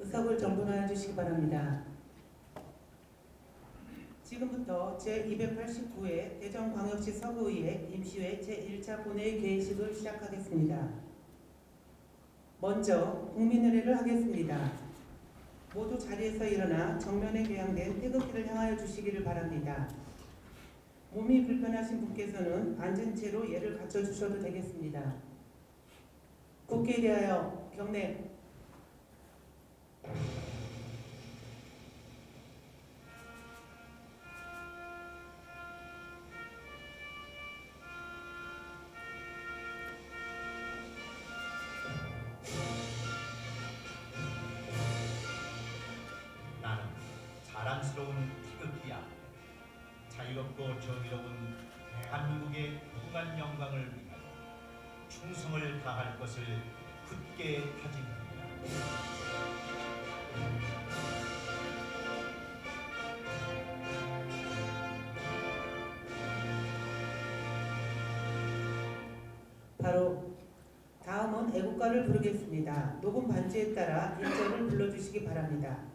의석을 정돈하여 주시기 바랍니다. 지금부터 제289회 대전광역시 서구의회 임시회 제1차 본회의 개회식을 시작하겠습니다. 먼저 국민의례를 하겠습니다. 모두 자리에서 일어나 정면에 개양된 태극기를 향하여 주시기를 바랍니다. 몸이 불편하신 분께서는 앉은 채로 예를 갖춰 주셔도 되겠습니다. 국회에 대하여 경례 바로 다음은 애국가를 부르겠습니다. 녹음 반주에 따라 1절을 불러주시기 바랍니다.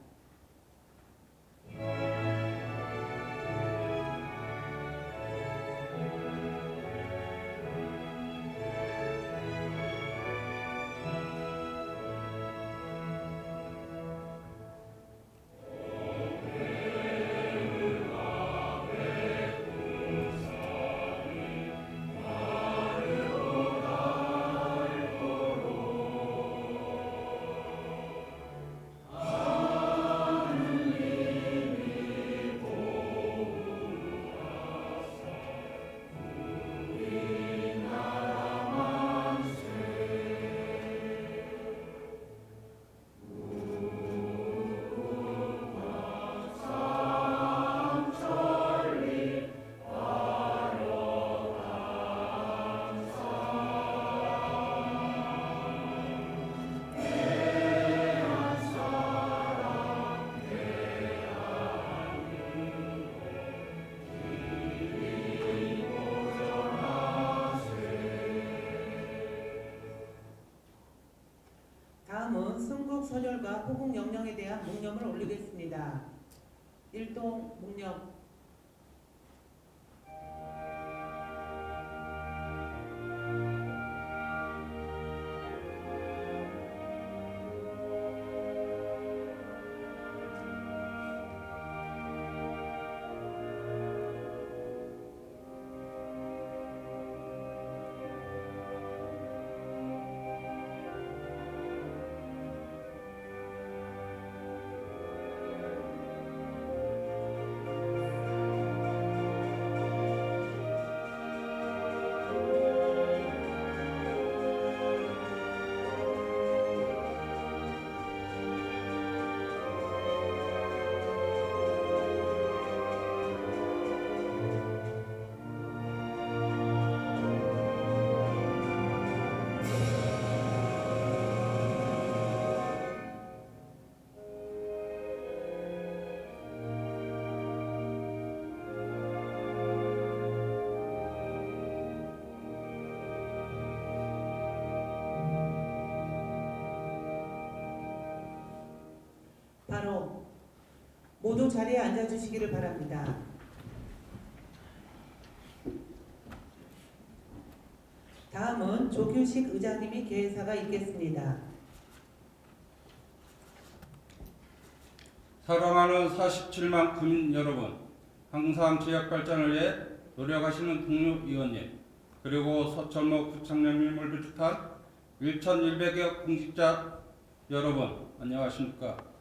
순국 선열과 호국 영령에 대한 묵념을 올리겠습니다. 일동 바로 모두 자리에 앉아 주시기를 바랍니다. 다음은 조규식 의장님이 개회사가 있겠습니다. 사랑하는 47만 국민 여러분, 항상 지역 발전을 위해 노력하시는 동료 의원님, 그리고 서천로 구청장님을 비롯한 1,100여 공직자 여러분, 안녕하십니까?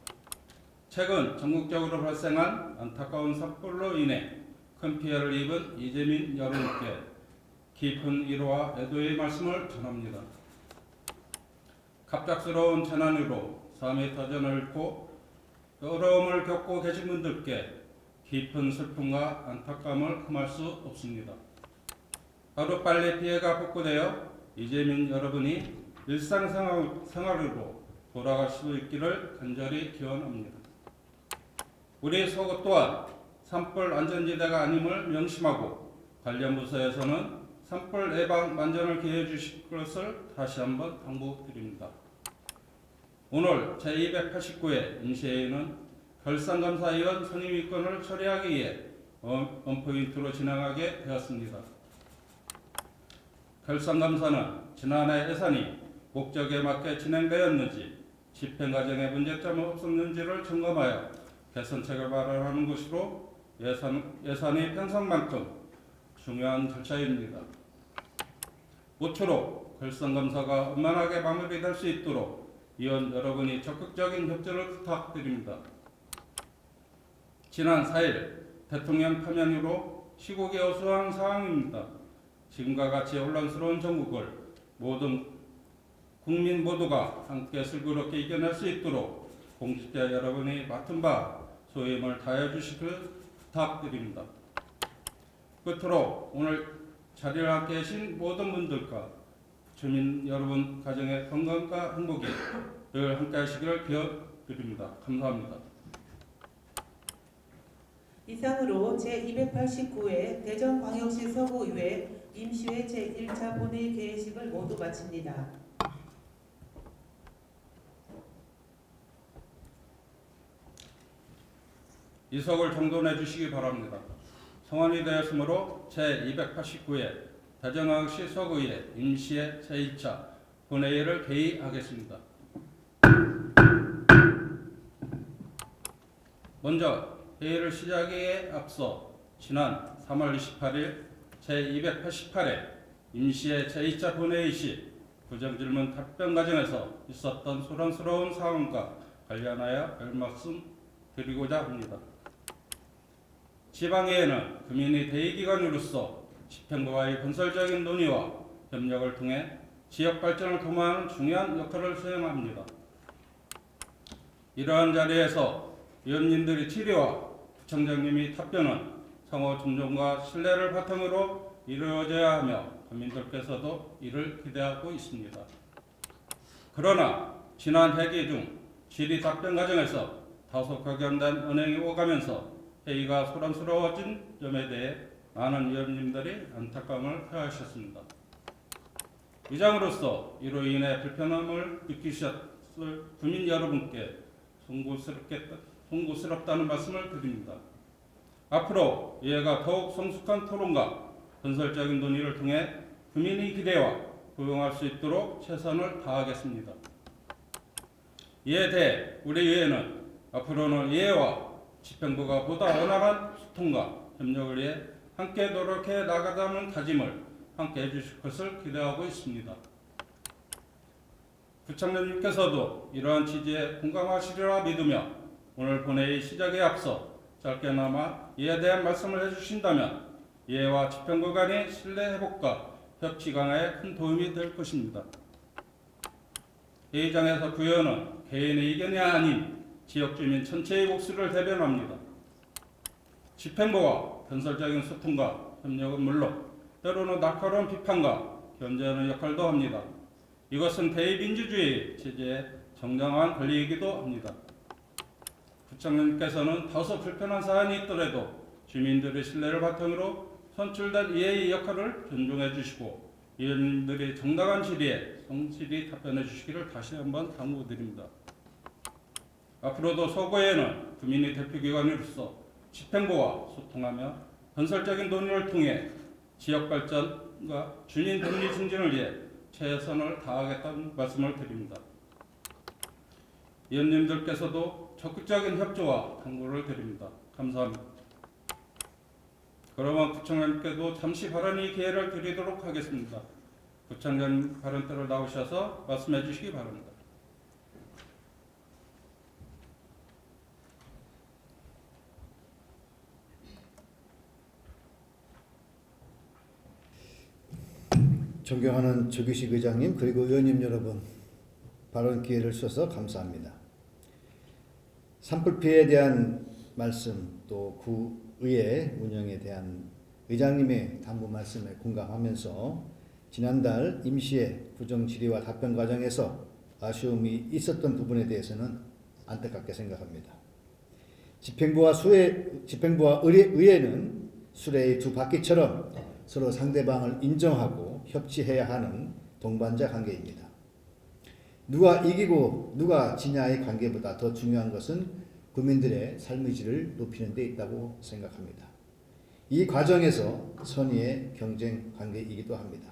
최근 전국적으로 발생한 안타까운 산불로 인해 큰 피해를 입은 이재민 여러분께 깊은 위로와 애도의 말씀을 전합니다. 갑작스러운 재난으로 삶의 터전을 잃고 어려움을 겪고 계신 분들께 깊은 슬픔과 안타까움을 금할 수 없습니다. 하루빨리 피해가 복구되어 이재민 여러분이 일상생활으로 돌아갈 수 있기를 간절히 기원합니다. 우리 서구 또한 산불 안전지대가 아님을 명심하고 관련 부서에서는 산불 예방 만전을 기해 주실 것을 다시 한번 당부드립니다. 오늘 제289회 임시회의는 결산감사위원 선임위권을 처리하기 위해 원- 원포인트로 진행하게 되었습니다. 결산감사는 지난해 예산이 목적에 맞게 진행되었는지 집행 과정에 문제점이 없었는지를 점검하여 개선책을 마련하는 것으로 예산, 예산이 편성만큼 중요한 절차입니다. 모쪼록 결산감사가 원만하게 마무리될 수 있도록 위원 여러분이 적극적인 협조를 부탁드립니다. 지난 4일 대통령 파면으로 시국이 어수선한 상황입니다. 지금과 같이 혼란스러운 전국을 모든 국민 모두가 함께 슬기롭게 이겨낼 수 있도록 공직자 여러분이 맡은 바 소임을 다해 주시길 부탁드립니다. 끝으로 오늘 자리를 함께 계신 모든 분들과 주민 여러분 가정의 건강과 행복이 늘 함께 하시기를 기원드립니다. 감사합니다. 이상으로 제289회 대전광역시 서구의회 임시회 제1차 본회의 개회식을 모두 마칩니다. 이석을 정돈해 주시기 바랍니다. 성안이 되었으므로 제289회 대전광역시 서구의 임시회 제1차 본회의를 개의하겠습니다. 먼저 회의를 시작에 앞서 지난 3월 28일 제288회 임시회 제2차 본회의 시 부정질문 답변 과정에서 있었던 소란스러운 상황과 관련하여 별 말씀 드리고자 합니다. 지방의회는 국민의 대의 기관으로서 집행부와의 건설적인 논의와 협력을 통해 지역 발전을 도모하는 중요한 역할을 수행합니다. 이러한 자리에서 위원님들의 질의와 부청장님의 답변은 상호 존중과 신뢰를 바탕으로 이루어져야 하며 국민들께서도 이를 기대하고 있습니다. 그러나 지난 회기 중 질의 답변 과정에서 다소 격연된 언행이 오가면서 회의가 소란스러워진 점에 대해 많은 위원님들이 안타까움을 표하셨습니다. 의장으로서 이로 인해 불편함을 느끼셨을 국민 여러분께 송구스럽게, 송구스럽다는 말씀을 드립니다. 앞으로 이해가 더욱 성숙한 토론과 건설적인 논의를 통해 국민의 기대와 부응할 수 있도록 최선을 다하겠습니다. 이에 대해 우리 의회는 앞으로는 이해와 집행부가 보다 원활한 소통과 협력을 위해 함께 노력해 나가자는 다짐을 함께 해주실 것을 기대하고 있습니다. 부총장님께서도 이러한 취지에 공감하시리라 믿으며 오늘 본회의 시작에 앞서 짧게나마 이에 대한 말씀을 해주신다면 이해와 집행부 간의 신뢰 회복과 협치 강화에 큰 도움이 될 것입니다. 회의장에서 구의원은 개인의 의견이 아닌 지역 주민 전체의 목소리를 대변합니다. 집행부와 건설적인 소통과 협력은 물론 때로는 날카로운 비판과 견제하는 역할도 합니다. 이것은 대의민주주의 체제의 정당한 권리이기도 합니다. 부총장님께서는 다소 불편한 사안이 있더라도 주민들의 신뢰를 바탕으로 선출된 이해의 역할을 존중해 주시고 위원님들의 정당한 질의에 성실히 답변해 주시기를 다시 한번 당부드립니다. 앞으로도 서구에는 국민의 대표기관으로서 집행부와 소통하며 건설적인 논의를 통해 지역 발전과 주민 권리 증진을 위해 최선을 다하겠다는 말씀을 드립니다. 위원님들께서도 적극적인 협조와 당부를 드립니다. 감사합니다. 그러면 부총장님께도 잠시 발언의 기회를 드리도록 하겠습니다. 부총장님 발언대로 나오셔서 말씀해 주시기 바랍니다. 존경하는 조규식 의장님 그리고 의원님 여러분 발언 기회를 주셔서 감사합니다. 산불 피해에 대한 말씀 또 구의회 운영에 대한 의장님의 당부 말씀에 공감하면서 지난달 임시회 부정 질의와 답변 과정에서 아쉬움이 있었던 부분에 대해서는 안타깝게 생각합니다. 집행부와 수회 집행부와 의회, 의회는 수레의 두 바퀴처럼 서로 상대방을 인정하고 협치해야 하는 동반자 관계입니다. 누가 이기고 누가 지냐의 관계보다 더 중요한 것은 국민들의 삶의 질을 높이는 데 있다고 생각합니다. 이 과정에서 선의의 경쟁 관계이기도 합니다.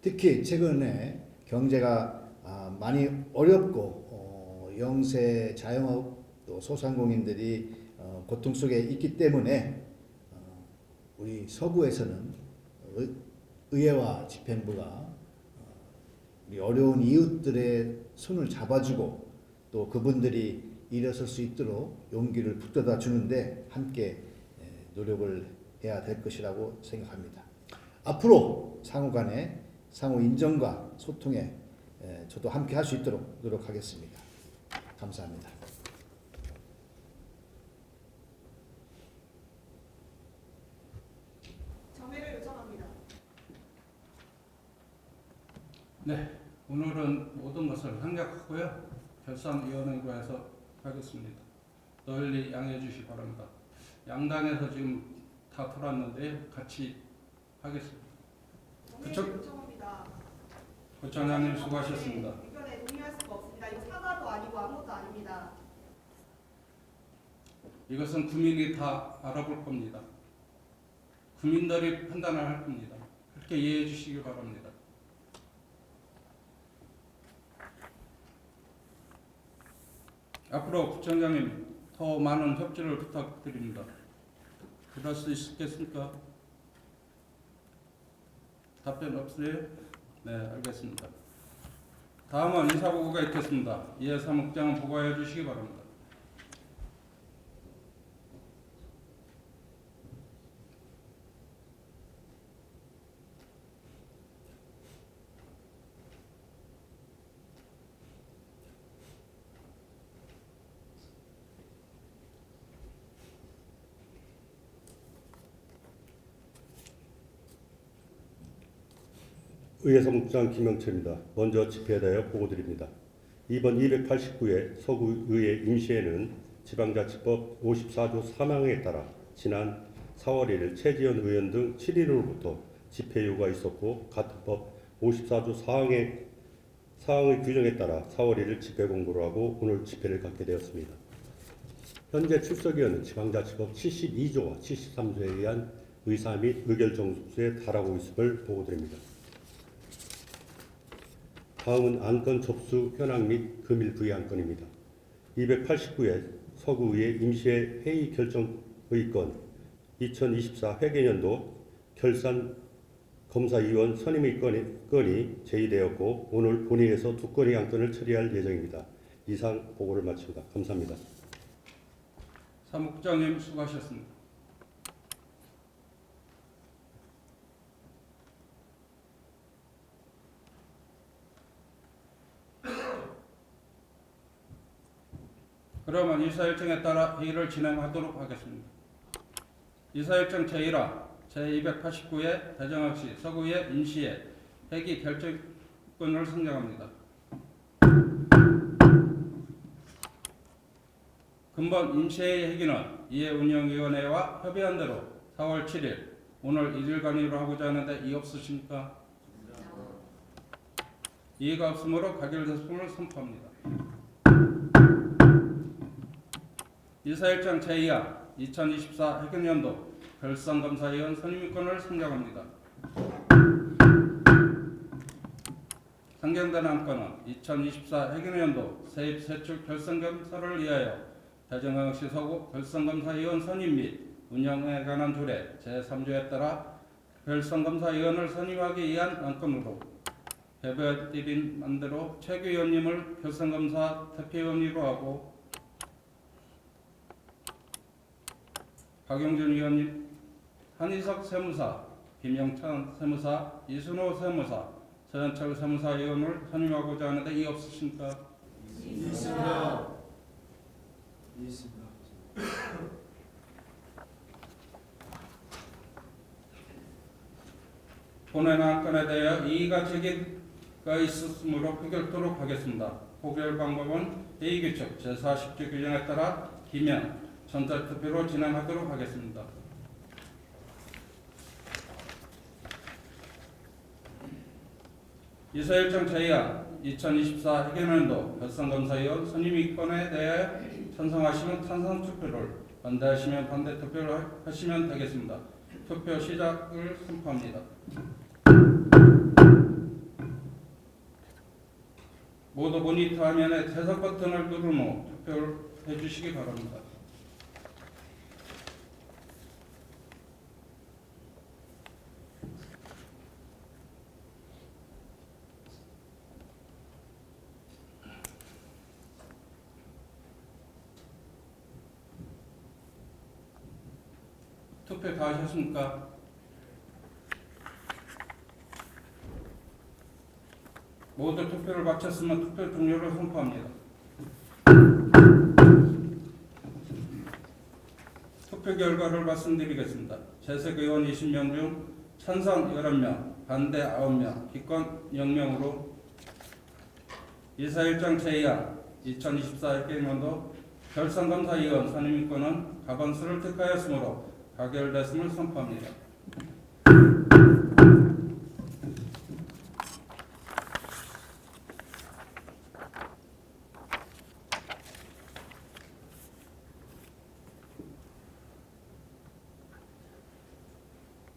특히 최근에 경제가 아, 많이 어렵고 어, 영세 자영업 또 소상공인들이 어, 고통 속에 있기 때문에 어, 우리 서구에서는 의- 의회와 집행부가 어, 우리 어려운 이웃들의 손을 잡아주고 또 그분들이 일어설 수 있도록 용기를 북돋아 주는데 함께 에, 노력을 해야 될 것이라고 생각합니다. 앞으로 상호 간의 상호 인정과 소통에 에, 저도 함께 할 수 있도록 노력하겠습니다. 감사합니다. 점의를 요청합니다. 네, 오늘은 모든 것을 생략하고요. 결산위원회로 해서 하겠습니다. 널리 양해해 주시기 바랍니다. 양당에서 지금 다 풀었는데 같이 하겠습니다. 요청합니다. 고청장님 수고하셨습니다. 의견에 동의할 수가 없습니다. 이거 사과도 아니고 아무것도 아닙니다. 이것은 국민이 다 알아볼 겁니다. 국민들이 판단을 할 겁니다. 그렇게 이해해 주시기 바랍니다. 앞으로 구청장님 더 많은 협조를 부탁드립니다. 그럴 수 있겠습니까? 답변 없으세요? 네, 알겠습니다. 다음은 인사보고가 있겠습니다. 이해 사무장은 보고해 주시기 바랍니다. 의회사무국장 김영철입니다. 먼저 집회에 대하여 보고드립니다. 이번 289회 서구의회 임시회는 지방자치법 54조 3항에 따라 지난 4월 1일 최지원 의원 등 7일로부터 집회 요구가 있었고 같은 법 54조 4항의 사항의 규정에 따라 4월 1일 집회 공고를 하고 오늘 집회를 갖게 되었습니다. 현재 출석위원은 지방자치법 72조와 73조에 의한 의사 및 의결 정수에 달하고 있음을 보고드립니다. 다음은 안건 접수 현황 및 금일 부의 안건입니다. 289회 서구의회 임시회 회의 결정의 건 2024 회계년도 결산 검사위원 선임의 건이, 건이 제의되었고 오늘 본회의에서 두 건의 안건을 처리할 예정입니다. 이상 보고를 마칩니다. 감사합니다. 사무국장님 수고하셨습니다. 그러면 이사일정에 따라 회의를 진행하도록 하겠습니다. 이사일정 제1화 제289회 대정학시 서구의 임시회 회기 결정권을 선정합니다. 근본 임시회의 회기는 이해 운영위원회와 협의한 대로 4월 7일 오늘 일일간의로 하고자 하는데 이의 없으십니까? 이해가 없으므로 가결됐음을 선포합니다. 이사일정 제2화 2024 회계년도 결산검사위원 선임권을 선정합니다. 상경된 안건은 2024 회계년도 세입 세출 결산검사를 위하여 대정강시 서구 결산검사위원 선임 및 운영에 관한 조례 제3조에 따라 결산검사위원을 선임하기 위한 안건으로 배배드린 만대로 최규 의원님을 결산검사 대표위원으로 하고 박영준 의원님, 한희석 세무사, 김영찬 세무사, 이순호 세무사, 서현철 세무사 의원을 선임하고자 하는데 이 없으십니까? 본안 안건에 대하여 이의가 제기가 있었으므로 표결토록 하겠습니다. 표결 방법은 회의규칙 제40조 규정에 따라 기명, 전자투표로 진행하도록 하겠습니다. 이사일정 제의안 2024 회계년도 결산검사위원 선임위권에 대해 찬성하시면 찬성 투표를 반대하시면 반대 투표를 하- 하시면 되겠습니다. 투표 시작을 선포합니다. 모두 모니터 화면에 대석 버튼을 누른 후 투표를 해주시기 바랍니다. 투표 다 하셨습니까? 모두 투표를 마쳤으면 투표 종료를 선포합니다. 투표 결과를 말씀드리겠습니다. 재석 의원 20명 중 찬성 11명, 반대 9명, 기권 0명으로 이사일정 제의안 2024 회계년도 결산검사위원 선임권은 가반수를 택하였으므로 가결됐음을 선포합니다.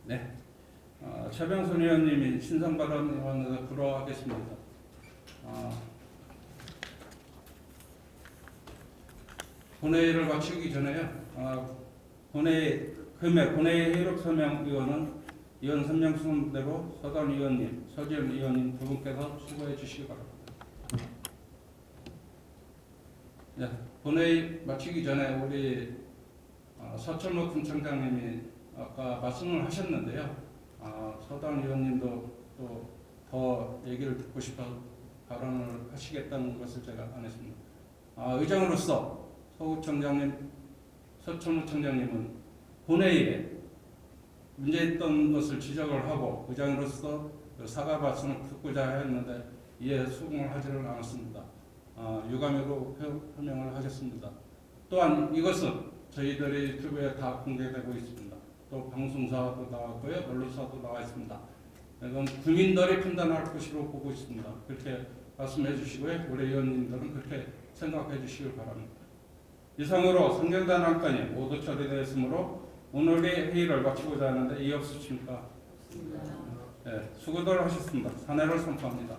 네, 어, 최병선 의원님이 신상 발언을 불어하겠습니다. 어, 본회의를 마치기 전에요. 어, 본회의 금액 본회의 회의록 서명 의원은 의원 선명 순대로 서단 의원님, 서지현 의원님 두 분께서 수고해 주시기 바랍니다. 네, 본회의 마치기 전에 우리 어, 서철모 군청장님이 아까 말씀을 하셨는데요. 아, 서단 의원님도 또 더 얘기를 듣고 싶어 발언을 하시겠다는 것을 제가 안 했습니다. 아, 의장으로서 서구청장님, 서철모 청장님은 본회의에 문제 있던 것을 지적을 하고 의장으로서 그 사과 말씀을 듣고자 했는데 이에 수긍을 하지를 않았습니다. 아, 유감으로 표- 표명을 하겠습니다. 또한 이것은 저희들의 유튜브에 다 공개되고 있습니다. 또 방송사도 나왔고요, 언론사도 나와 있습니다. 이건 국민들이 판단할 것으로 보고 있습니다. 그렇게 말씀해 주시고요, 우리 의원님들은 그렇게 생각해 주시길 바랍니다. 이상으로 성경단 안건이 모두 처리되었으므로 오늘의 회의를 마치고자 하는데 이의 없으십니까? 네, 수고들 하셨습니다. 사내를 선포합니다.